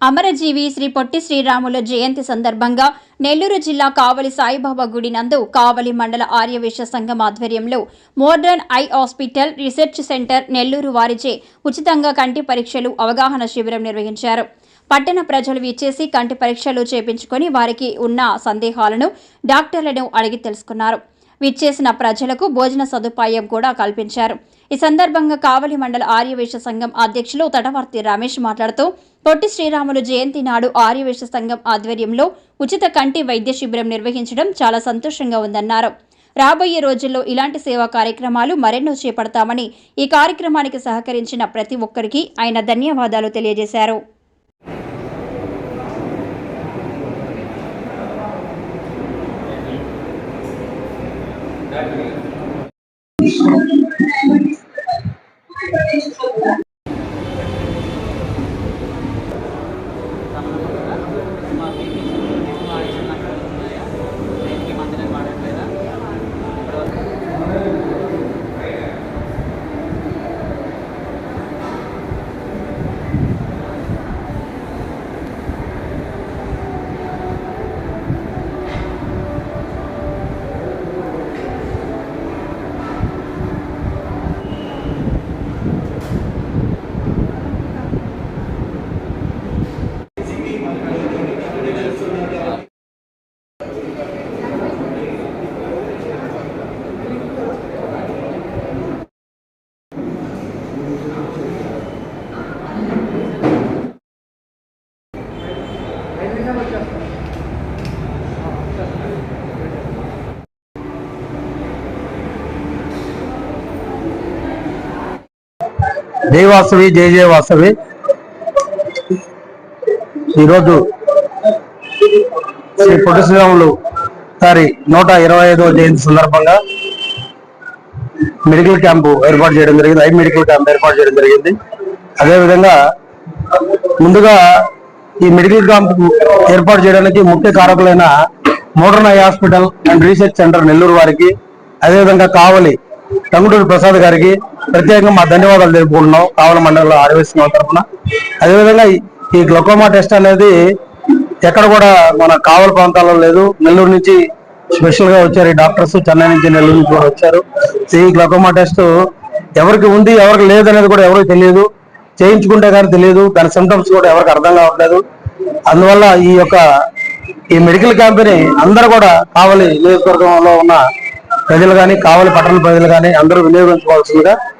అమరజీవి శ్రీ పొట్టి శ్రీరాముల జయంతి సందర్భంగా నెల్లూరు జిల్లా కావలి సాయిబాబా గుడి నందు కావలి మండల ఆర్యవేశ సంఘం ఆధ్వర్యంలో modern eye hospital research centre Nellore వారిచే ఉచితంగా కంటి పరీక్షలు అవగాహన శిబిరం నిర్వహించారు. పట్టణ ప్రజలు విచ్చేసి కంటి పరీక్షలు చేపించుకొని వారికి ఉన్న సందేహాలను డాక్టర్లను అడిగి తెలుసుకున్నారు. విచ్చేసిన ప్రజలకు భోజన సదుపాయం కూడా కల్పించారు. ఈ సందర్భంగా కావలి మండల ఆర్యవేశ సంఘం అధ్యక్షులు తటవర్తి రమేష్ మాట్లాడుతూ పొట్టి శ్రీరాములు జయంతి నాడు ఆర్యవేశ సంఘం ఆధ్వర్యంలో ఉచిత కంటి వైద్య శిబిరం నిర్వహించడం చాలా సంతోషంగా ఉందన్నారు. రాబోయే రోజుల్లో ఇలాంటి సేవా కార్యక్రమాలు మరెన్నో చేపడతామని ఈ కార్యక్రమానికి సహకరించిన ప్రతి ఒక్కరికి ఆయన ధన్యవాదాలు తెలియజేశారు. 日本の日本代表にしてくれた。జై వాసవి జై జయ వాసవి. ఈరోజు శ్రీ పొట్టి శ్రీరాములు గారి నూట ఇరవై ఐదవ జయంతి సందర్భంగా మెడికల్ క్యాంపు ఏర్పాటు చేయడం జరిగింది. ఐ మెడికల్ క్యాంప్ ఏర్పాటు చేయడం జరిగింది. అదేవిధంగా ముందుగా ఈ మెడికల్ క్యాంప్ ఏర్పాటు చేయడానికి ముఖ్య కారకులైన modern eye hospital and research centre Nellore వారికి అదేవిధంగా కావలి టంగుటూరు ప్రసాద్ గారికి ప్రత్యేకంగా మా ధన్యవాదాలు తెలుపుకుంటున్నాం. కావల మండలంలో ఆర్యవేసిన తరఫున. అదేవిధంగా ఈ- ఈ గ్లకోమా టెస్ట్ అనేది ఎక్కడ కూడా మన కావల ప్రాంతాల్లో లేదు. నెల్లూరు నుంచి స్పెషల్గా వచ్చారు ఈ డాక్టర్స్. చెన్నై నుంచి నెల్లూరు నుంచి కూడా వచ్చారు. ఈ గ్లకోమా టెస్ట్ ఎవరికి ఉంది ఎవరికి లేదు అనేది కూడా ఎవరికి తెలియదు. చేయించుకుంటే కానీ తెలియదు. దాని సిమ్టమ్స్ కూడా ఎవరికి అర్థం కావట్లేదు. అందువల్ల ఈ యొక్క ఈ మెడికల్ క్యాంపెయిన్ అందరూ కూడా కావలి నియోజకవర్గంలో ఉన్న ప్రజలు కానీ కావలి పట్టణ ప్రజలు కానీ అందరూ వినియోగించుకోవాల్సిందిగా